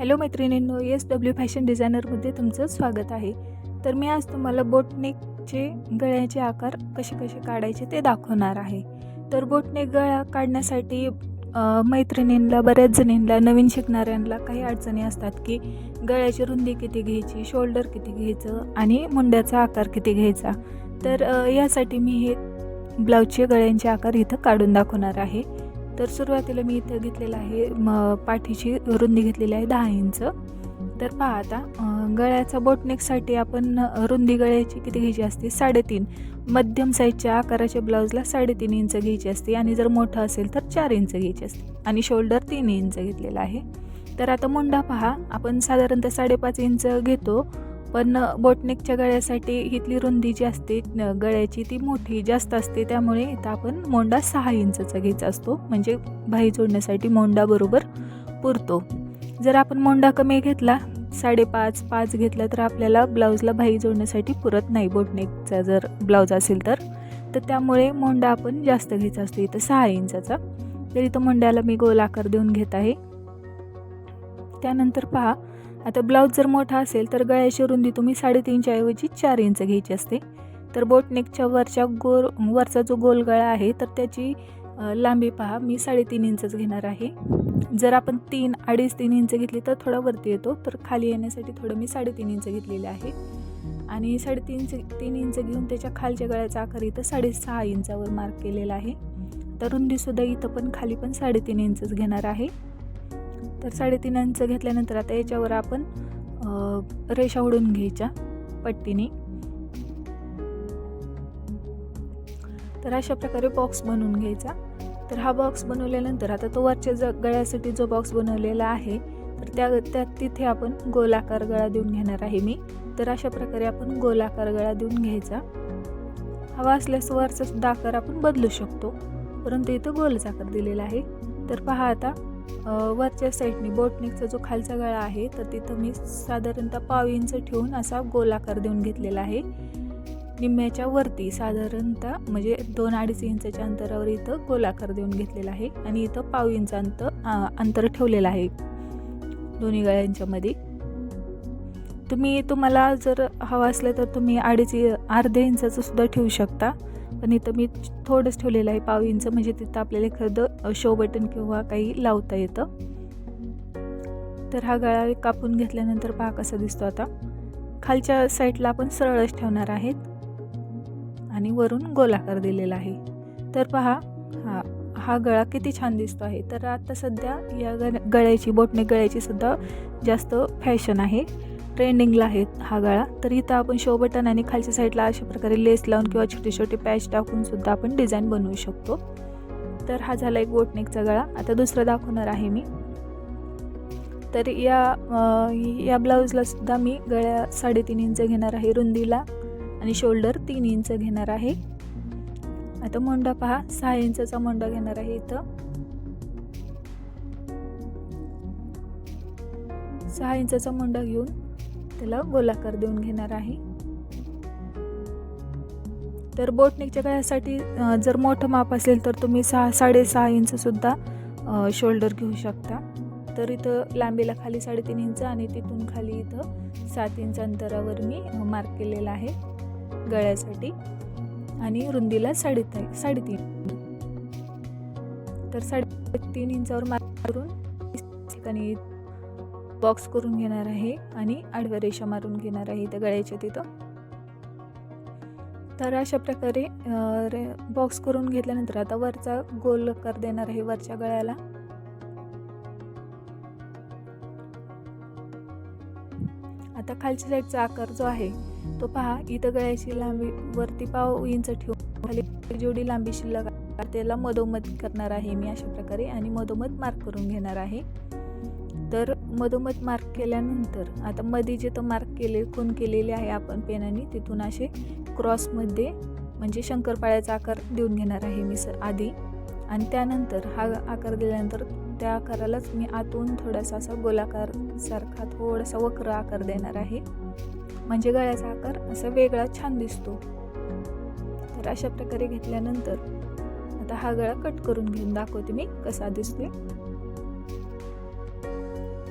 Hello मैत्रिणींनो S W fashion डिझायनरमध्ये तुमचं स्वागत आहे. तर मी आज तुम्हाला बोटनेकचे गळ्याचे आकार कसे कसे काढायचे ते दाखवणार आहे. तर बोटनेक गळा काढण्यासाठी मैत्रिणींला मैत्रिणींना बऱ्याच जणींना नवीन शिकणाऱ्यांना काही अडचणी असतात की गळ्याची रुंदी किती घ्यायची शोल्डर किती घ्यायचं आणि मुंड्याचा आकार किती घ्यायचा. तर यासाठी मी हे ब्लाऊजचे गळ्यांचे आकार इथं काढून दाखवणार आहे. तर सुरुवातीला मी इथं घेतलेलं आहे म पाठीची रुंदी घेतलेली आहे दहा इंच. तर पहा आता गळ्याचा बोटनेकसाठी आपण रुंदी गळ्याची किती घ्यायची असते? साडेतीन. मध्यम साईजच्या आकाराच्या ब्लाऊजला साडेतीन इंच घ्यायची असते आणि जर मोठं असेल तर चार इंच घ्यायची असते आणि शोल्डर तीन इंच घेतलेला आहे. तर आता मुंडा पहा आपण साधारणतः साडेपाच इंच घेतो. पण बोटनेकच्या गळ्यासाठी इथली रुंदी जी असते गळ्याची ती मोठी जास्त असते. त्यामुळे इथं आपण मोंडा सहा इंचाचा घ्यायचा असतो. म्हणजे भाई जोडण्यासाठी मोंडा बरोबर पुरतो. जर आपण मोंडा कमी घेतला साडेपाच पाच घेतला तर आपल्याला ब्लाऊजला भाई जोडण्यासाठी पुरत नाही बोटनेकचा जर ब्लाऊज असेल तर. तर त्यामुळे मोंडा आपण जास्त घ्यायचा असतो. इथं सहा इंचाचा. तर इथं मोंड्याला मी गोल आकार देऊन घेत आहे. त्यानंतर पहा आता ब्लाऊज जर मोठा असेल तर गळ्याची रुंदी तुम्ही साडेतीनच्या ऐवजी चार इंच घ्यायची असते. तर बोटनेकच्या वरच्या गोल वरचा जो गोल गळा आहे तर त्याची लांबी पहा. मी साडेतीन इंचच घेणार आहे. जर आपण तीन अडीच तीन इंच घेतली तर थोडा वरती येतो. तर खाली येण्यासाठी थोडं मी साडेतीन इंच घेतलेले आहे. आणि साडेतीन तीन इंच घेऊन त्याच्या खालच्या गळ्याचा आकार इथं साडेसहा इंचावर मार्क केलेला आहे. तर रुंदीसुद्धा इथं पण खाली पण साडेतीन इंचच घेणार आहे. तर साडेतीन इंच घेतल्यानंतर आता याच्यावर आपण रेषा ओढून घ्यायच्या पट्टीने. तर अशा प्रकारे बॉक्स बनवून घ्यायचा. तर हा बॉक्स बनवल्यानंतर आता तो वरच्या ज गळ्यासाठी जो बॉक्स बनवलेला आहे तर त्या त्या तिथे आपण गोलाकार गळा देऊन घेणार आहे मी. तर अशा प्रकारे आपण गोलाकार गळा देऊन घ्यायचा. हवा असल्यास वरचा सुद्धा आकार आपण बदलू शकतो. परंतु इथं गोलच आकार दिलेला आहे. तर पहा आता वरच्या साईडने बोटनिकचा जो खालचा गळा आहे तर तिथं मी साधारणतः पाव इंच ठेवून असा गोलाकार देऊन घेतलेला आहे. निम्म्याच्या वरती साधारणतः म्हणजे दोन अडीच इंचाच्या अंतरावर इथं गोलाकार देऊन घेतलेला आहे आणि इथं पाव इंच अंत अंतर ठेवलेलं आहे दोन्ही गळ्यांच्यामध्ये तुम्ही तुम्हाला जर हवं असलं तर तुम्ही अडीच इ- अर्ध्या इंचाचं सुद्धा ठेवू शकता. पण इथं मी थोडंच ठेवलेलं आहे पाव इंच म्हणजे तिथं आपल्याला एखादं शो बटन किंवा काही लावता येतं. तर हा गळा कापून घेतल्यानंतर पहा कसा दिसतो आता. खालच्या साईडला आपण सरळच ठेवणार आहेत. आणि वरून गोलाकार दिलेला आहे. तर पहा हा हा गळा किती छान दिसतो आहे. तर आता सध्या या गळ्याची बोटने गळ्याची सुद्धा जास्त फॅशन आहे. ट्रेंडिंगला आहे हा गळा. तर इथं आपण शो बटन आणि खालच्या साईडला अशा प्रकारे लेस लावून किंवा छोटे छोटे पॅच टाकून सुद्धा आपण डिझाईन बनवू शकतो. तर हा झाला एक बोटनेकचा गळा. आता दुसरा दाखवणार आहे मी. तर या या ब्लाऊजला सुद्धा मी गळ्या साडेतीन इंच घेणार आहे रुंदीला आणि शोल्डर तीन इंच घेणार आहे. आता मोंडा पहा सहा इंचाचा मोंडा घेणार आहे इथं. सहा इंचाचा मोंडा घेऊन त्याला गोलाकार देऊन घेणार आहे. तर बोटनेकच्या गळ्यासाठी जर मोठं माप असेल तर तुम्ही सहा साडेसहा इंचसुद्धा शोल्डर घेऊ शकता. तर इथं लांबीला खाली साडेतीन इंच आणि तिथून खाली इथं सात इंच अंतरावर मी मार्क केलेला आहे गळ्यासाठी. आणि रुंदीला साडेती साडेतीन. तर साडेतीन इंचावर मार्क करून ठिकाणी बॉक्स करून घेणार आहे आणि आडव्या रेषा मारून घेणार आहे त्या गळ्याच्या तिथं. तर अशा प्रकारे रे बॉक्स करून घेतल्यानंतर आता वरचा गोल आकार देणार आहे वरच्या गळ्याला. आता खालच्या साईडचा आकार जो आहे तो पहा इथं गळ्याची लांबी वरती पाव इंच ठेवून खाली जेवढी लांबी शिल्लक त्याला मधोमध करणार आहे मी अशा प्रकारे आणि मधोमध मार्क करून घेणार आहे. तर मधोमध मार्क केल्यानंतर आता मध्ये जिथं मार्क केले खून केलेले आहे आपण पेनाने तिथून असे क्रॉसमध्ये म्हणजे शंकरपाळ्याचा आकार देऊन घेणार आहे मी सर आधी. आणि त्यानंतर हा आकार दिल्यानंतर त्या आकारालाच मी आतून थोडासा असा गोलाकार सारखा थोडासा वक्र आकार देणार आहे. म्हणजे गळ्याचा आकार असा वेगळा छान दिसतो. तर अशा प्रकारे घेतल्यानंतर आता हा गळा कट करून घेऊन दाखवते मी कसा दिसतोय.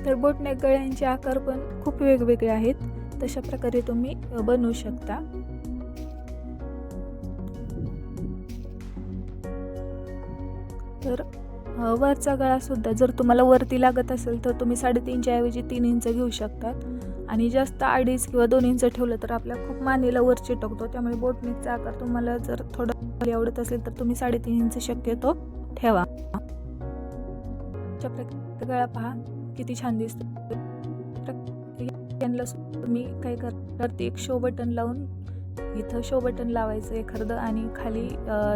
तर बोटनेक गळ्यांचे आकार पण खूप वेगवेगळे आहेत. तशा प्रकारे तुम्ही बनवू शकता. तर वरचा गळासुद्धा जर तुम्हाला वरती लागत असेल तर तुम्ही साडेतीनच्या ऐवजी तीन इंच घेऊ शकतात आणि जास्त अडीच किंवा दोन इंच ठेवलं तर आपल्या खूप मानेला वर चिटकतो. त्यामुळे बोटनेकचा आकार तुम्हाला जर थोडं आवडत असेल तर तुम्ही साडेतीन इंच शक्यतो ठेवा. गळा पहा. किती छान दिसतं. यांना मी काय करते. एक शो बटन लावून इथं शो बटन लावायचं एखादं आणि खाली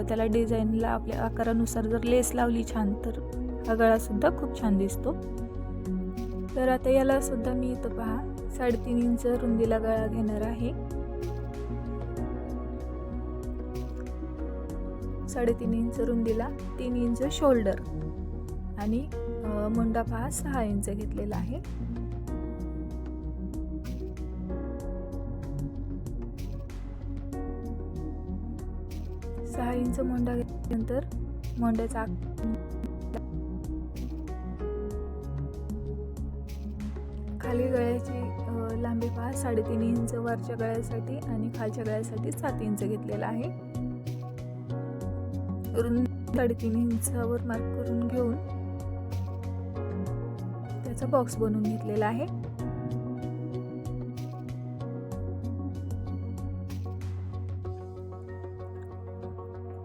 त्याला डिझाईनला आपल्या आकारानुसार जर लेस लावली छान तर हा गळासुद्धा खूप छान दिसतो. तर आता याला सुद्धा मी इथं पहा. साडेतीन इंच रुंदीला गळा घेणार आहे. साडेतीन इंच रुंदीला तीन इंच शोल्डर आणि मुंडा पहा सहा इंच घेतलेला आहे. सहा इंच मोंडा घेतल्यानंतर मोंड्याचा खाली गळ्याची लांबी पहा साडेतीन इंच वरच्या गळ्यासाठी आणि खालच्या गळ्यासाठी सात इंच घेतलेला आहे. रुंद साडेतीन इंचावर मार्क करून घेऊन त्याचा बॉक्स बनवून घेतलेला आहे.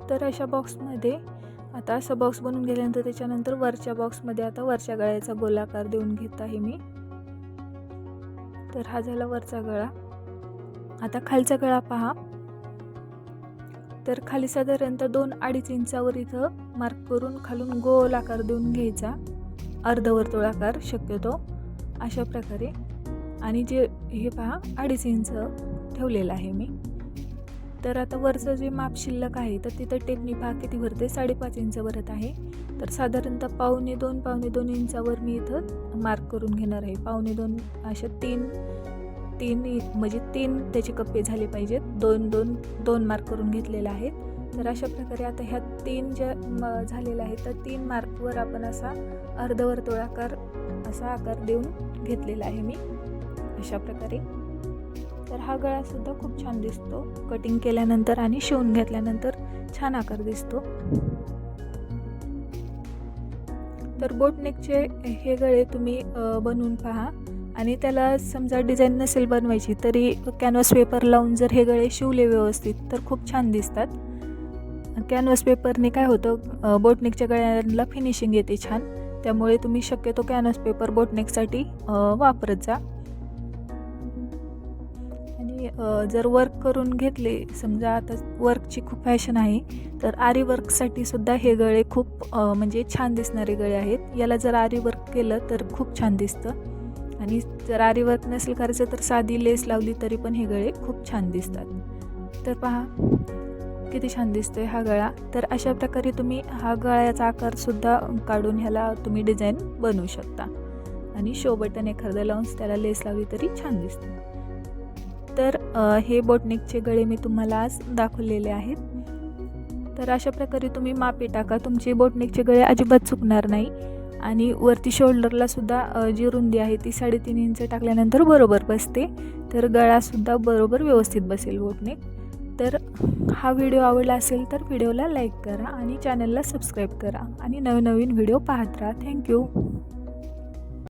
तर अशा बॉक्समध्ये आता असं बॉक्स बनवून गेल्यानंतर त्याच्यानंतर वरच्या बॉक्समध्ये आता वरच्या गळ्याचा गोलाकार देऊन घेत आहे मी. तर हा झाला वरचा गळा. आता खालचा गळा पहा. तर खाली साधारणतः दोन अडीच इंचावर इथं मार्क करून खालून गोल आकार देऊन घ्यायचा. अर्धवर्तुळाकार शक्यतो अशा प्रकारे. आणि जे हे पहा अडीच इंच ठेवलेलं आहे मी. तर आता वरचं जे माप शिल्लक आहे तर तिथं टेपनी पहा किती भरते साडेपाच इंच भरत आहे. तर साधारणतः पावणे दोन पावणे दोन इंचावर मी इथं मार्क करून घेणार आहे. पावणे दोन अशा तीन तीन म्हणजे तीन त्याचे कप्पे झाले पाहिजेत. दोन दोन दोन मार्क करून घेतलेले आहेत. तर अशा प्रकारे आता ह्या तीन ज्या म- झालेल्या आहेत तर तीन मार्कवर आपण असा अर्धवर्तुळाकार असा आकार देऊन घेतलेला आहे मी. अशा प्रकारे. तर हा गळासुद्धा खूप छान दिसतो. कटिंग केल्यानंतर आणि शिवून घेतल्यानंतर छान आकार दिसतो. तर बोटनेकचे हे गळे तुम्ही बनवून पहा. आणि त्याला समजा डिझाईन नसेल बनवायची तरी कॅनव्हास पेपर लावून जर हे गळे शिवले व्यवस्थित तर खूप छान दिसतात. कॅनव्हस पेपरने काय होतं? बोटनेकच्या गळ्यांना फिनिशिंग येते छान. त्यामुळे तुम्ही शक्यतो कॅनव्हस पेपर बोटनेकसाठी वापरत जा. आणि जर वर्क करून घेतले समजा आता वर्कची खूप फॅशन आहे तर आरी वर्कसाठी सुद्धा हे गळे खूप म्हणजे छान दिसणारे गळे आहेत. याला जर आरी वर्क केलं तर खूप छान दिसतं. आणि जर आरी वर्क नसेल करायचं तर साधी लेस लावली तरी पण हे गळे खूप छान दिसतात. तर पहा किती छान दिसतोय हा गळा. तर अशा प्रकारे तुम्ही हा गळ्याचा आकारसुद्धा काढून ह्याला तुम्ही डिझाईन बनवू शकता. आणि शो बटन एखादं लावून त्याला लेस लावली तरी छान दिसते. तर हे बोटनेकचे गळे मी तुम्हाला आज दाखवलेले आहेत. तर अशा प्रकारे तुम्ही मापे टाका. तुमचे बोटनेकचे गळे अजिबात चुकणार नाही. आणि वरती शोल्डरला सुद्धा जी रुंदी आहे ती साडेतीन इंच टाकल्यानंतर बरोबर बसते. तर गळासुद्धा बरोबर व्यवस्थित बसेल बोटनेक तर हा व्हिडिओ आवडला असेल तर व्हिडिओला लाईक करा आणि चॅनलला सबस्क्राईब करा आणि नवनवीन व्हिडिओ पाहत राहा. थँक्यू.